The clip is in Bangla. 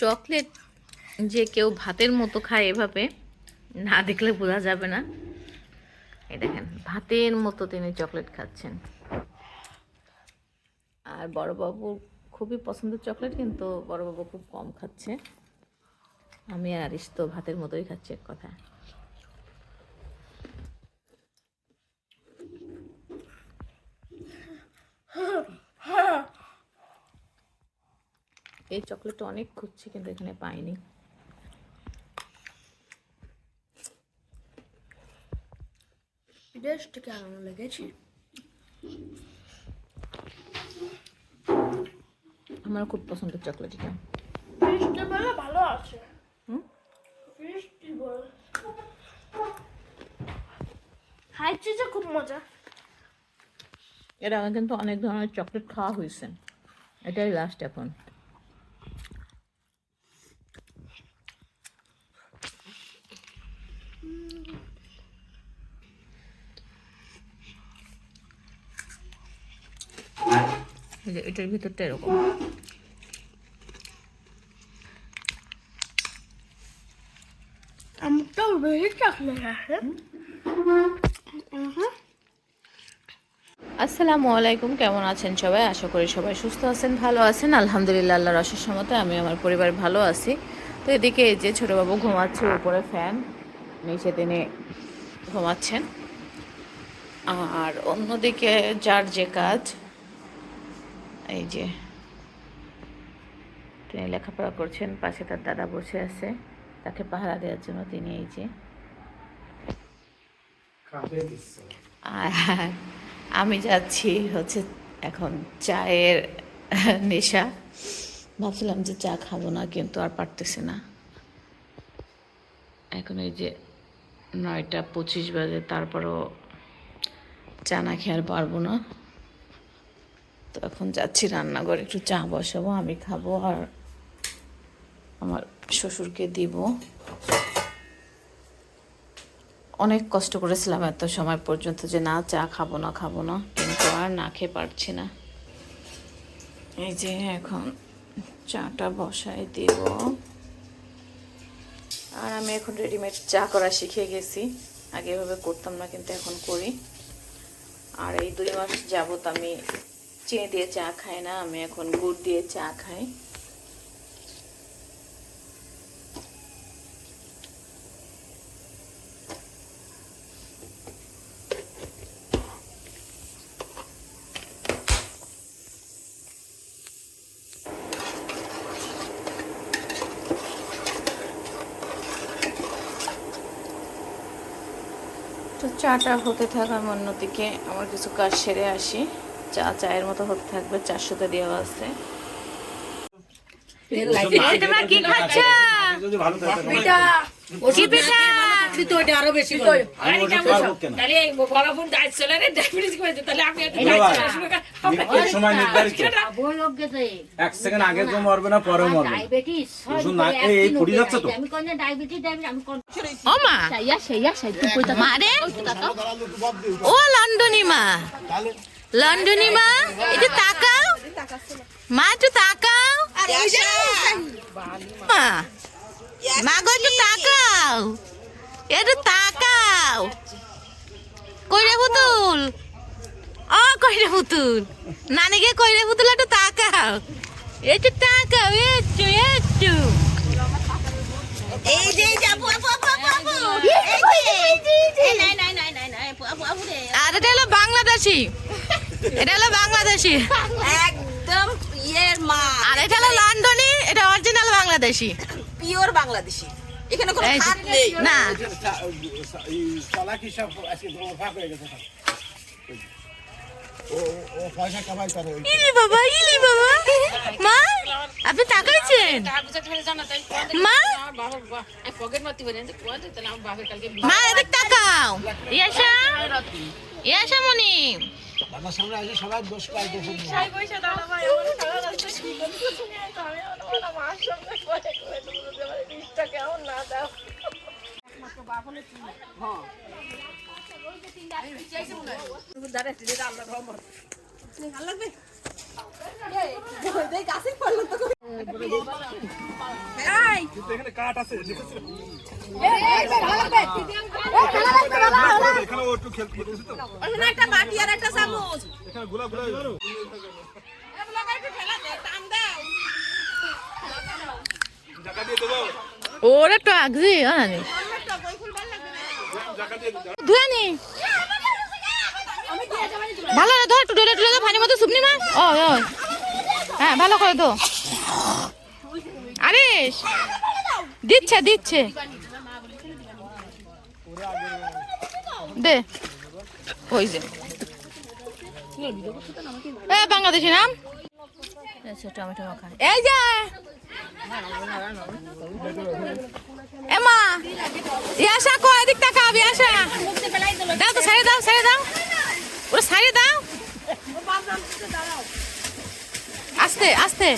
চকলেট যে কেউ ভাতের মতো খায় এভাবে, না দেখলে বোঝা যাবে না। এই দেখেন, ভাতের মতো তিনি চকলেট খাচ্ছেন। আর বড়বাবু খুবই পছন্দের চকলেট, কিন্তু বড়বাবু খুব কম খাচ্ছে। আমি আর আরিস তো ভাতের মতোই খাচ্ছি এক কথা এই চকলেটটা অনেক খুঁজছি কিন্তু এখানে পাইনি। বেশ লেগেছে? আমার খুব পছন্দের চকলেট এটা। ভালো আছে। খুব মজা। এর আগে কিন্তু অনেক ধরনের চকলেট খাওয়া হয়েছে। এটাই লাস্ট এখন এই যে এটার ভিতরটা এরকম। আমটাও বেশি চকলেট আছে আসসালামু আলাইকুম কেমন আছেন সবাই? আশা করি সবাই সুস্থ আছেন ভালো আছেন। আলহামদুলিল্লাহ আল্লাহর অশেষ মতে আমি আমার পরিবার ভালো আছি। তো এদিকে এই যে ছোটোবাবু ঘুমাচ্ছে উপরে ফ্যান। নিচে তিনি ঘুমাচ্ছেন। আর অন্যদিকে যার যে কাজ এই যে তিনি লেখাপড়া করছেন পাশে তার দাদা বসে আছে তাকে পাহারা দেওয়ার জন্য তিনি এই যে আর আমি যাচ্ছি হচ্ছে এখন চায়ের নেশা। ভাবছিলাম যে চা খাব না কিন্তু আর পারতেছি না। এখন এই যে নয়টা পঁচিশ বাজে, তারপরও চা না খেয়ে আর পারব না। তো এখন যাচ্ছি রান্নাঘরে, একটু চা বসাবো, আমি খাব আর আমার শ্বশুরকে দিব। অনেক কষ্ট করেছিলাম এত সময় পর্যন্ত যে না, চা খাব না খাব না, কিন্তু আর না খেয়ে পারছি না। এই যে এখন চাটা বসাই দিব। আর আমি এখন রেডিমেড চা করা শিখে গেছি। আগে এভাবে করতাম না, কিন্তু এখন করি। আর এই দুই মাস যাবত আমি চিনি দিয়ে চা খাই না, আমি এখন গুড় দিয়ে চা খাই। তো চাটা হতে থাক আমি অন্যদিকে আমার কিছু কাজ সেরে আসি। চা চায়ের মতো হতে থাকবে চারশোটা দেওয়া আছে। ভালো কি খাচ্ছ? তাহলে আমি সময় নির্ধারিত। এক সেকেন্ড আগে তো মরবে না পরে মরবে। ডায়াবেটিস ওষুধ না এই এই যাচ্ছে তো। আমি কোন ডায়াবেটিস ডায়াবেটিস আমি কোন ও মা। সেই তুই কইতা মারে। ও লন্ডনী মা। লন্ডনী মা একটু তাকাও। মা একটু তাকাও। মা। মা গো একটু তাকাও। একটু তাকাও। কইরে পুতুল? ও কইরে পুতুল? নানিকে কইরে পুতুল একটু তাকাও। একটু তাকাও একটু একটু। এই যে আর এটা হলো বাংলাদেশি। এটা হলো বাংলাদেশি। একদম ইয়ের মা। আর এটা হলো লন্ডনী এটা অরিজিনাল বাংলাদেশি। পিওর বাংলাদেশি। এখানে কোনো খাট নেই। না। চালাকি সব আজকে ফাঁক বাবা ইলি বাবা। মা আপনি তাকাইছেন? মা। মা এদিক তাকাও। ইয়াশা ইয়াশা মনি। বাবার সামনে আসে সবাই দোষ পাই কাঠ আছে এখানে ও একটু খেলতে তো এখানে একটা বাটি আর একটা চামচ এখানে গোলা গোলা জায়গা দিয়ে দেবো ওরে টক জি আনি ধুয়ানি ভালো রে ধর টুটে টুটে তো পানির মধ্যে শুকনি না ও হ্যাঁ ভালো করে তো আরে দিচ্ছে দিচ্ছে। দে। ওই যে। এ বাংলাদেশি নাম? আচ্ছা টমেটো মাখা এই যে। এমা ইয়াসা কো এদিক তাকা ইয়াসা দাও তো সাইড দাও সাইড দাও। ওরা সাইড দাও। আস্তে আস্তে।